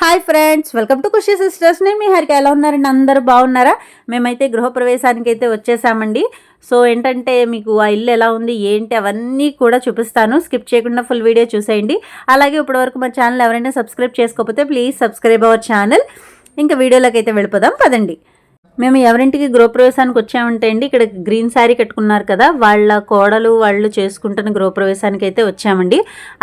Hi friends welcome to Khushi sisters నేను మీ హరికి ఎలా ఉన్నారండి? అందరూ బాగున్నారా? మేమైతే గృహప్రవేశానికి అయితే వచ్చేసామండి. సో ఏంటంటే మీకు ఆ ఇల్లు ఎలా ఉంది ఏంటి అవన్నీ కూడా చూపిస్తాను. స్కిప్ చేయకుండా ఫుల్ వీడియో చూసేయండి. అలాగే ఇప్పటివరకు మా ఛానల్ ఎవరైనా సబ్స్క్రైబ్ చేసుకోకపోతే ప్లీజ్ సబ్స్క్రైబ్ అవర్ ఛానల్ ఇంకా వీడియోలోకి అయితే వెళ్ళిపోదాం పదండి. మేము ఎవరింటికి గృహప్రవేశానికి వచ్చామంటే అండి ఇక్కడ గ్రీన్ శారీ కట్టుకున్నారు కదా వాళ్ళ కోడలు వాళ్ళు చేసుకుంటున్న గృహప్రవేశానికి అయితే వచ్చామండి.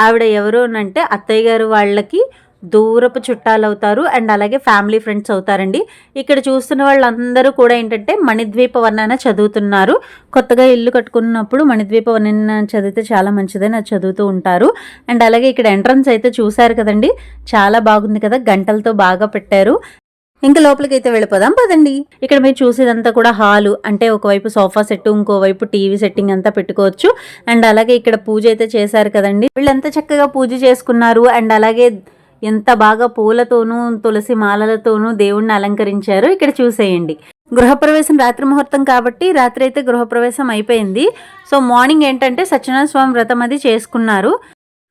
ఆవిడ ఎవరు అంటే అత్తయ్య గారు వాళ్ళకి దూరపు చుట్టాలు అవుతారు అండ్ అలాగే ఫ్యామిలీ ఫ్రెండ్స్ అవుతారండి. ఇక్కడ చూస్తున్న వాళ్ళందరూ కూడా ఏంటంటే మణిద్వీప వర్ణన చదువుతున్నారు. కొత్తగా ఇల్లు కట్టుకున్నప్పుడు మణిద్వీప వర్ణన చదివితే చాలా మంచిదని అది చదువుతూ ఉంటారు. అండ్ అలాగే ఇక్కడ ఎంట్రన్స్ అయితే చూశారు కదండి. చాలా బాగుంది కదా గంటలతో బాగా పెట్టారు. ఇంకా లోపలికి అయితే వెళ్ళిపోదాం పదండి. ఇక్కడ మీరు చూసేదంతా కూడా హాలు అంటే ఒకవైపు సోఫా సెట్ ఇంకోవైపు టీవీ సెట్టింగ్ అంతా పెట్టుకోవచ్చు. అండ్ అలాగే ఇక్కడ పూజ అయితే చేశారు కదండి. వీళ్ళంతా చక్కగా పూజ చేసుకున్నారు. అండ్ అలాగే ఎంత బాగా పూలతోనూ తులసి మాలలతోనూ దేవుణ్ణి అలంకరించారు ఇక్కడ చూసేయండి. గృహప్రవేశం రాత్రి ముహూర్తం కాబట్టి రాత్రి అయితే గృహప్రవేశం అయిపోయింది. సో మార్నింగ్ ఏంటంటే సత్యనారాయణ స్వామి వ్రతం అది చేసుకున్నారు.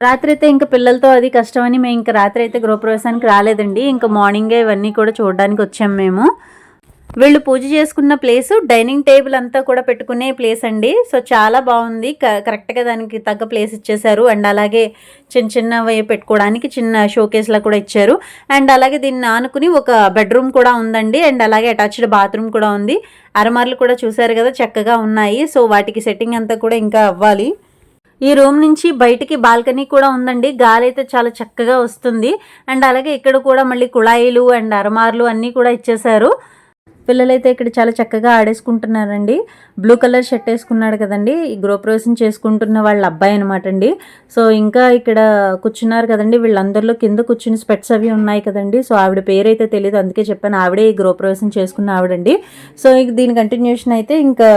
రాత్రి అయితే ఇంకా పిల్లలతో అది కష్టమని మేము ఇంకా రాత్రి అయితే గృహప్రవేశానికి రాలేదండి. ఇంకా మార్నింగే ఇవన్నీ కూడా చూడడానికి వచ్చాము మేము. వీళ్ళు పూజ చేసుకున్న ప్లేస్ డైనింగ్ టేబుల్ అంతా కూడా పెట్టుకునే ప్లేస్ అండి. సో చాలా బాగుంది. కరెక్ట్గా దానికి తగ్గ ప్లేస్ ఇచ్చేశారు. అండ్ అలాగే చిన్న చిన్నవి పెట్టుకోవడానికి చిన్న షోకేస్లా కూడా ఇచ్చారు. అండ్ అలాగే దీన్ని ఆనుకుని ఒక బెడ్రూమ్ కూడా ఉందండి. అండ్ అలాగే అటాచ్డ్ బాత్రూమ్ కూడా ఉంది. అరమార్లు కూడా చూసారు కదా చక్కగా ఉన్నాయి. సో వాటికి సెట్టింగ్ అంతా కూడా ఇంకా అవ్వాలి. ఈ రూమ్ నుంచి బయటికి బాల్కనీ కూడా ఉందండి. గాలి అయితే చాలా చక్కగా వస్తుంది. అండ్ అలాగే ఇక్కడ కూడా మళ్ళీ కుళాయిలు అండ్ అరమార్లు అన్నీ కూడా ఇచ్చేసారు పిల్లలైతే ఇక్కడ చాలా చక్కగా ఆడేసుకుంటున్నారండి. బ్లూ కలర్ షర్ట్ వేసుకున్నాడు కదండి. ఈ గృహప్రవేశం చేసుకుంటున్న వాళ్ళ అబ్బాయి అనమాట అండి. సో ఇంకా ఇక్కడ కూర్చున్నారు కదండి. వీళ్ళందరిలో కింద కూర్చుని స్పెట్స్ అవి ఉన్నాయి కదండి. సో ఆవిడ పేరు అయితే తెలియదు అందుకే చెప్పాను ఆవిడే ఈ గృహప్రవేశం చేసుకున్న ఆవిడండి. సో దీని కంటిన్యూషన్ అయితే ఇంకా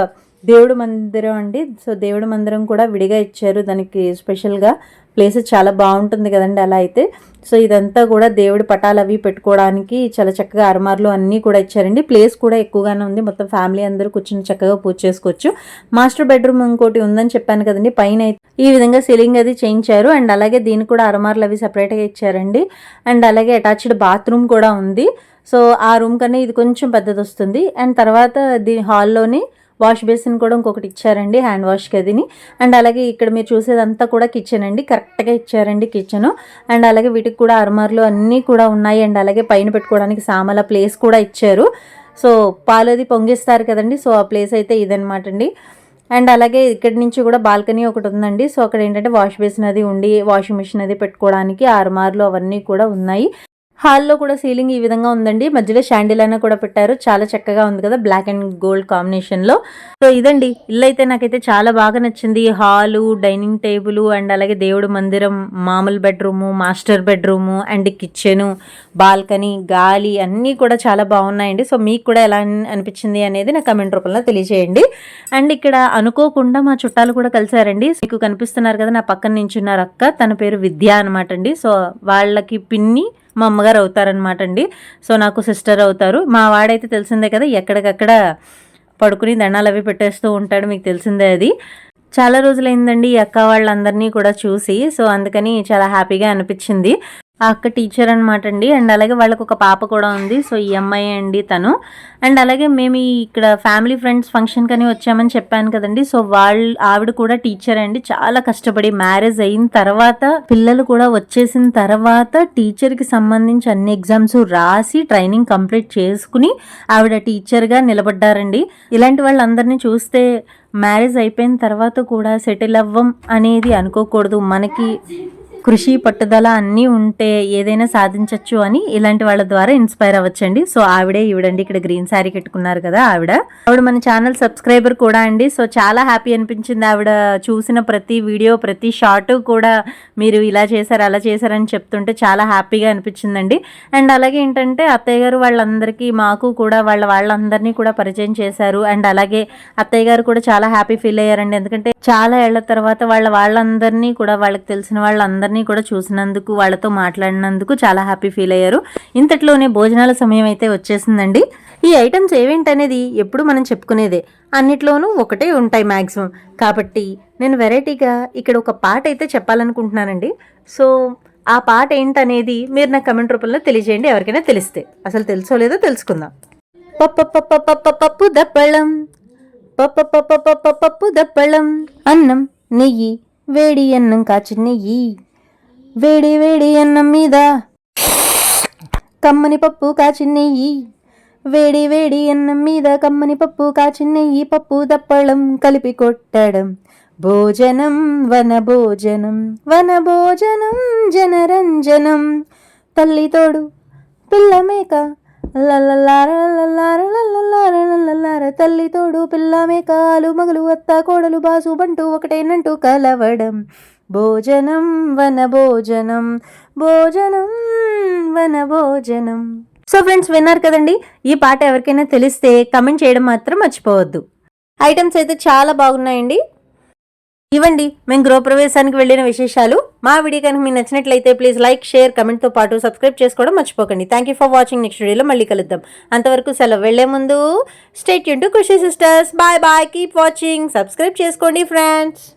దేవుడు మందిరం అండి. సో దేవుడు మందిరం కూడా విడిగా ఇచ్చారు. దానికి స్పెషల్గా ప్లేస్ చాలా బాగుంటుంది కదండి అలా అయితే. సో ఇదంతా కూడా దేవుడి పటాలు అవి పెట్టుకోవడానికి చాలా చక్కగా అరమార్లు అన్నీ కూడా ఇచ్చారండి. ప్లేస్ కూడా ఎక్కువగానే ఉంది. మొత్తం ఫ్యామిలీ అందరూ కూర్చొని చక్కగా పూజ చేసుకోవచ్చు. మాస్టర్ బెడ్రూమ్ ఇంకోటి ఉందని చెప్పాను కదండి. పైన ఈ విధంగా సీలింగ్ అది చేయించారు. అండ్ అలాగే దీనికి కూడా అరమార్లు అవి సపరేట్గా ఇచ్చారండి. అండ్ అలాగే అటాచ్డ్ బాత్రూమ్ కూడా ఉంది. సో ఆ రూమ్ కన్నా ఇది కొంచెం పెద్దది వస్తుంది అండ్ తర్వాత దీని హాల్లోని వాష్ బేసిన్ కూడా ఇంకొకటి ఇచ్చారండి హ్యాండ్ వాష్ గదిని. అండ్ అలాగే ఇక్కడ మీరు చూసేదంతా కూడా కిచెన్ అండి కరెక్ట్గా ఇచ్చారండి కిచెన్ అండ్ అలాగే వీటికి కూడా అరమార్లు అన్నీ కూడా ఉన్నాయి. అండ్ అలాగే పైన పెట్టుకోవడానికి సామల ప్లేస్ కూడా ఇచ్చారు. సో పాలది పొంగిస్తారు కదండి సో ఆ ప్లేస్ అయితే ఇదనమాట అండి. అండ్ అలాగే ఇక్కడి నుంచి కూడా బాల్కనీ ఒకటి ఉందండి. సో అక్కడ ఏంటంటే వాష్ బేసిన్ అది ఉండి వాషింగ్ మిషన్ అది పెట్టుకోవడానికి ఆరుమార్లు అవన్నీ కూడా ఉన్నాయి. హాల్లో కూడా సీలింగ్ ఈ విధంగా ఉందండి. మధ్యలో షాండిల్ అయినా కూడా పెట్టారు. చాలా చక్కగా ఉంది కదా బ్లాక్ అండ్ గోల్డ్ కాంబినేషన్లో. సో ఇదండి. ఇల్లు అయితే నాకైతే చాలా బాగా నచ్చింది. హాలు డైనింగ్ టేబుల్ అండ్ అలాగే దేవుడు మందిరం మామూలు bedroom master bedroom and kitchen balcony గాలి అన్నీ కూడా చాలా బాగున్నాయండి. సో మీకు కూడా ఎలా అనిపించింది అనేది నా కమెంట్ రూపంలో తెలియజేయండి అండ్ ఇక్కడ అనుకోకుండా మా చుట్టాలు కూడా కలిసారండి. మీకు కనిపిస్తున్నారు కదా నా పక్కన నించున్నారు అక్క. తన పేరు విద్య అనమాట అండి. సో వాళ్ళకి పిన్ని మా అమ్మగారు అవుతారనమాట అండి. సో నాకు సిస్టర్ అవుతారు. మా వాడైతే తెలిసిందే కదా ఎక్కడికక్కడ పడుకుని దండాలు అవి పెట్టేస్తూ ఉంటాడు మీకు తెలిసిందే అది. చాలా రోజులైందండి ఈ అక్క వాళ్ళందరినీ కూడా చూసి. సో అందుకని చాలా హ్యాపీగా అనిపించింది. ఆ అక్క టీచర్ అనమాట అండి. అండ్ అలాగే వాళ్ళకి ఒక పాప కూడా ఉంది. సో ఈ అమ్మాయి అండి తను. అండ్ అలాగే మేము ఇక్కడ ఫ్యామిలీ ఫ్రెండ్స్ ఫంక్షన్ కానీ వచ్చామని చెప్పాను కదండి. సో వాళ్ళు ఆవిడ కూడా టీచర్ అండి. చాలా కష్టపడి మ్యారేజ్ అయిన తర్వాత పిల్లలు కూడా వచ్చేసిన తర్వాత టీచర్కి సంబంధించి అన్ని ఎగ్జామ్స్ రాసి ట్రైనింగ్ కంప్లీట్ చేసుకుని ఆవిడ టీచర్గా నిలబడ్డారండి. ఇలాంటి వాళ్ళందరినీ చూస్తే మ్యారేజ్ అయిపోయిన తర్వాత కూడా సెటిల్ అవ్వం అనేది అనుకోకూడదు. మనకి కృషి పట్టుదల అన్నీ ఉంటే ఏదైనా సాధించవచ్చు అని ఇలాంటి వాళ్ళ ద్వారా ఇన్స్పైర్ అవ్వచ్చండి. సో ఆవిడే ఈవిడండి ఇక్కడ గ్రీన్ శారీ కట్టుకున్నారు కదా ఆవిడ. ఆవిడ మన ఛానల్ సబ్స్క్రైబర్ కూడా అండి. సో చాలా హ్యాపీ అనిపించింది ఆవిడ చూసిన ప్రతి వీడియో ప్రతి షార్ట్ కూడా మీరు ఇలా చేశారు అలా చేశారని చెప్తుంటే చాలా హ్యాపీగా అనిపించిందండి. అండ్ అలాగే ఏంటంటే అత్తయ్య గారు వాళ్ళందరికీ మాకు కూడా వాళ్ళ వాళ్ళందరినీ కూడా పరిచయం చేశారు. అండ్ అలాగే అత్తయ్య గారు కూడా చాలా హ్యాపీ ఫీల్ అయ్యారండి. ఎందుకంటే చాలా ఏళ్ళ తర్వాత వాళ్ళ వాళ్ళందరినీ కూడా వాళ్ళకి తెలిసిన వాళ్ళందరినీ అందరినీ కూడా చూసినందుకు వాళ్ళతో మాట్లాడినందుకు చాలా హ్యాపీ ఫీల్ అయ్యారు. ఇంతట్లోనే భోజనాల సమయం అయితే వచ్చేసిందండి. ఈ ఐటమ్స్ ఏవేంటనేది ఎప్పుడు మనం చెప్పుకునేదే. అన్నిట్లోనూ ఒకటే ఉంటాయి మ్యాక్సిమం కాబట్టి నేను వెరైటీగా ఇక్కడ ఒక పాట అయితే చెప్పాలనుకుంటున్నానండి. సో ఆ పాట ఏంటనేది మీరు నా కమెంట్ రూపంలో తెలియజేయండి ఎవరికైనా తెలిస్తే. అసలు తెలుసో లేదో తెలుసుకుందాం. పప్పు పప్పు పప్పు పప్పు దప్పళం పప్పు పప్పు పప్పు పప్పు దప్పళం అన్నం నెయ్యి వేడి అన్నం కాచి నెయ్యి. వేడి వేడి అన్నం మీద. కమ్మని పప్పు కాచినెయ్యి వేడి వేడి అన్నం మీద కమ్మని పప్పు కాచినెయ్యి పప్పు దప్పళం కలిపి కొట్టడం. భోజనం వన భోజనం వన భోజనం జనరంజనం. తల్లి తోడు పిల్ల మేక. లల్లలార తల్లి తోడు పిల్ల మేక. ఆలు మగలు అత్త కోడలు బాసు బంటూ ఒకటేనంటూ కలవడం. భోజనం వన భోజనం భోజనం వన భోజనం సో ఫ్రెండ్స్ విన్నారు కదండి ఈ పాట ఎవరికైనా తెలిస్తే కమెంట్ చేయడం మాత్రం మర్చిపోవద్దు. ఐటమ్స్ అయితే చాలా బాగున్నాయండి. ఇవ్వండి మేము గృహప్రవేశానికి వెళ్ళిన విశేషాలు. మా వీడియో కనుక మీకు నచ్చినట్లయితే ప్లీజ్ లైక్ షేర్ కమెంట్తో పాటు సబ్స్క్రైబ్ చేసుకోవడం మర్చిపోకండి. Thank you for watching next వీడియోలో మళ్ళీ కలుద్దాం. అంతవరకు సెలవు వెళ్ళే ముందు stay Yoon to Khushi sisters bye bye keep watching subscribe చేసుకోండి ఫ్రెండ్స్